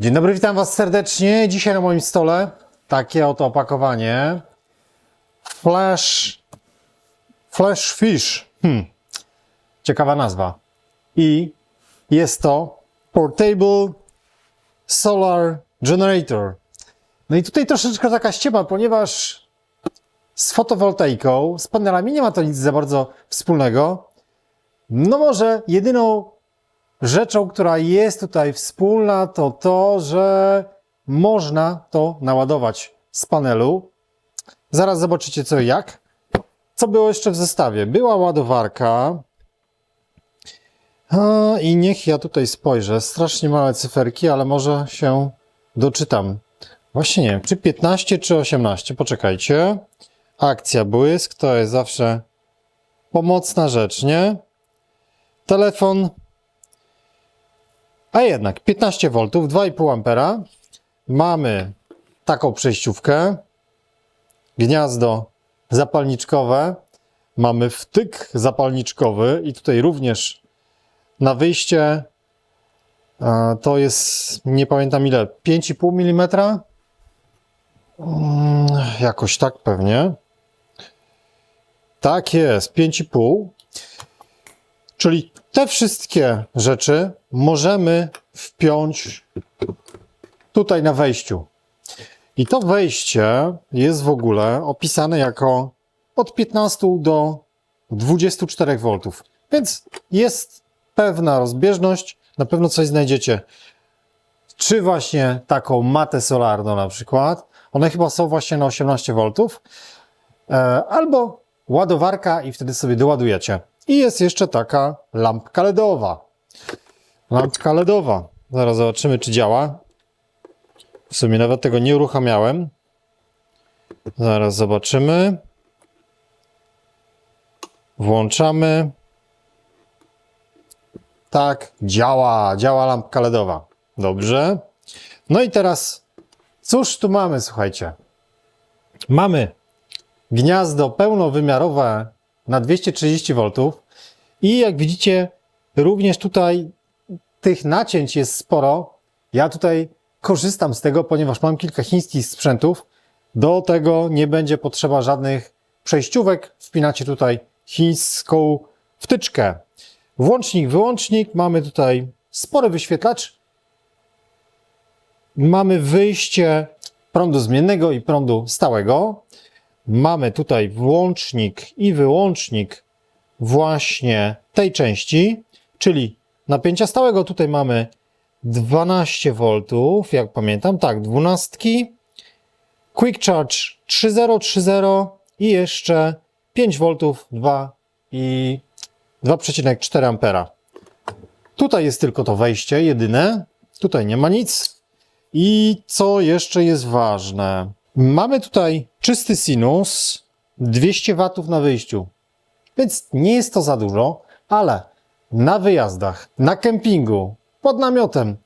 Dzień dobry, witam Was serdecznie. Dzisiaj na moim stole takie oto opakowanie. Flash. Flash Fish. Hmm. Ciekawa nazwa. I jest to Portable Solar Generator. No i tutaj troszeczkę taka ściema, ponieważ z fotowoltaiką, z panelami nie ma to nic za bardzo wspólnego. No może jedyną rzeczą, która jest tutaj wspólna, to to, że można to naładować z panelu. Zaraz zobaczycie co i jak. Co było jeszcze w zestawie? Była ładowarka. A, I niech ja tutaj spojrzę. Strasznie małe cyferki, ale może się doczytam. Właśnie nie wiem, czy 15, czy 18. Poczekajcie. Akcja błysk to jest zawsze pomocna rzecz, nie? Telefon. A jednak 15 V, 2,5 ampera. Mamy taką przejściówkę. Gniazdo zapalniczkowe. Mamy wtyk zapalniczkowy i tutaj również na wyjście to jest, nie pamiętam ile, 5,5 mm? Mm, Jakoś tak pewnie. Tak jest, 5,5. Czyli te wszystkie rzeczy możemy wpiąć tutaj na wejściu. I to wejście jest w ogóle opisane jako od 15 do 24 V. Więc jest pewna rozbieżność, na pewno coś znajdziecie. Czy właśnie taką matę solarną na przykład. One chyba są właśnie na 18 V. E, albo ładowarka i wtedy sobie doładujecie. I jest jeszcze taka lampka LEDowa. Lampka LEDowa. Zaraz zobaczymy, czy działa. W sumie nawet tego nie uruchamiałem. Zaraz zobaczymy. Włączamy. Tak, działa, działa lampka LEDowa. Dobrze. No i teraz, cóż tu mamy, słuchajcie? Mamy gniazdo pełnowymiarowe na 230 V i jak widzicie, również tutaj tych nacięć jest sporo. Ja tutaj korzystam z tego, ponieważ mam kilka chińskich sprzętów. Do tego nie będzie potrzeba żadnych przejściówek. Wpinacie tutaj chińską wtyczkę. Włącznik, wyłącznik. Mamy tutaj spory wyświetlacz. Mamy wyjście prądu zmiennego i prądu stałego. Mamy tutaj włącznik i wyłącznik właśnie tej części, czyli napięcia stałego tutaj mamy 12 V, jak pamiętam, tak, 12. Quick Charge 3030 i jeszcze 5 V 2 i 2,4 ampera. Tutaj jest tylko to wejście jedyne, tutaj nie ma nic. I co jeszcze jest ważne? Mamy tutaj czysty sinus, 200 W na wyjściu, więc nie jest to za dużo, ale na wyjazdach, na kempingu, pod namiotem,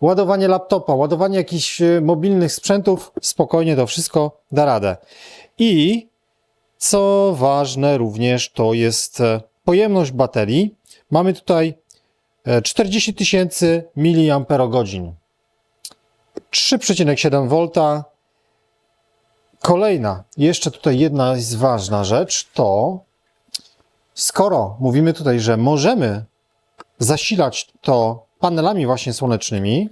ładowanie laptopa, ładowanie jakichś e, mobilnych sprzętów, spokojnie to wszystko da radę. I co ważne również to jest e, pojemność baterii. Mamy tutaj e, 40 tysięcy mAh. 3,7 V. Kolejna, jeszcze tutaj jedna jest ważna rzecz, to skoro mówimy tutaj, że możemy zasilać to panelami właśnie słonecznymi,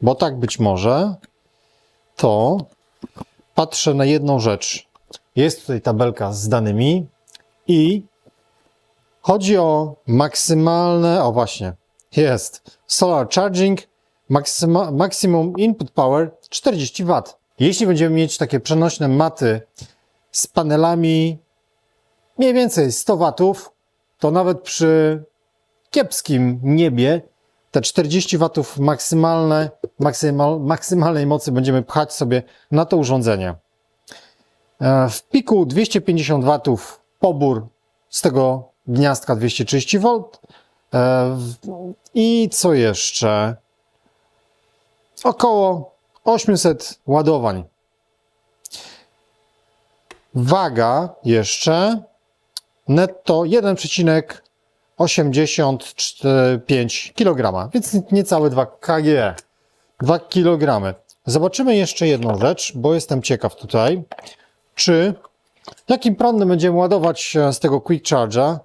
bo tak być może, to patrzę na jedną rzecz. Jest tutaj tabelka z danymi i chodzi o maksymalne, o właśnie, jest solar charging, maksyma, maximum input power 40 W. Jeśli będziemy mieć takie przenośne maty z panelami mniej więcej 100 watów, to nawet przy kiepskim niebie te 40 watów maksymalne, maksymal, maksymalnej mocy będziemy pchać sobie na to urządzenie. E, W piku 250 watów pobór z tego gniazdka 230 V. E, I co jeszcze? Około 800 ładowań. Waga jeszcze netto 1,85 kg, więc niecałe 2 kg. 2 kg. Zobaczymy jeszcze jedną rzecz, bo jestem ciekaw tutaj, czy jakim prądem będziemy ładować e, z tego Quick Charge'a.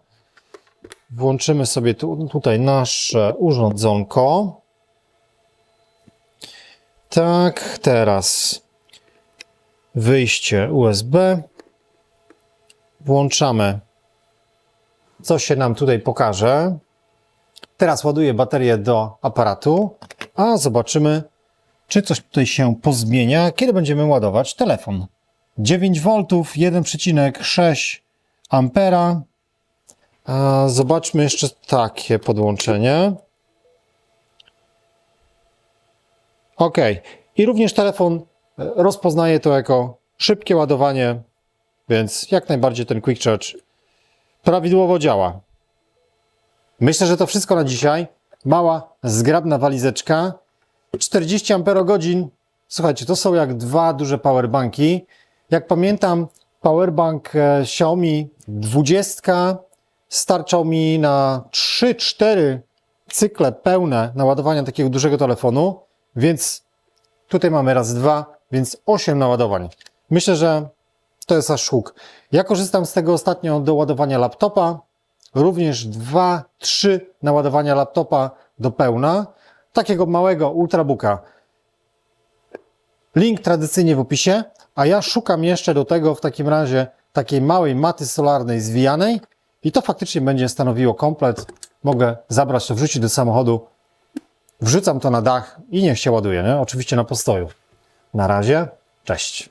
Włączymy sobie tu, tutaj nasze urządzonko. Tak, teraz wyjście USB. Włączamy, co się nam tutaj pokaże. Teraz ładuję baterię do aparatu, a zobaczymy, czy coś tutaj się pozmienia, kiedy będziemy ładować telefon. 9 V, 1,6 ampera. Zobaczmy jeszcze takie podłączenie. OK. I również telefon e, rozpoznaje to jako szybkie ładowanie, więc jak najbardziej ten Quick Charge prawidłowo działa. Myślę, że to wszystko na dzisiaj. Mała, zgrabna walizeczka. 40 Ah. Słuchajcie, to są jak dwa duże powerbanki. Jak pamiętam, powerbank e, Xiaomi 20 starczał mi na 3-4 cykle pełne naładowania takiego dużego telefonu, więc tutaj mamy raz dwa, więc 8 naładowań. Myślę, że to jest aż huk. Ja korzystam z tego ostatnio do ładowania laptopa, również 2-3 naładowania laptopa do pełna, takiego małego ultrabooka. Link tradycyjnie w opisie, a ja szukam jeszcze do tego w takim razie takiej małej maty solarnej zwijanej i to faktycznie będzie stanowiło komplet. Mogę zabrać to, wrzucić do samochodu, wrzucam to na dach i niech się ładuje, nie? oczywiście na postoju. Na razie, cześć.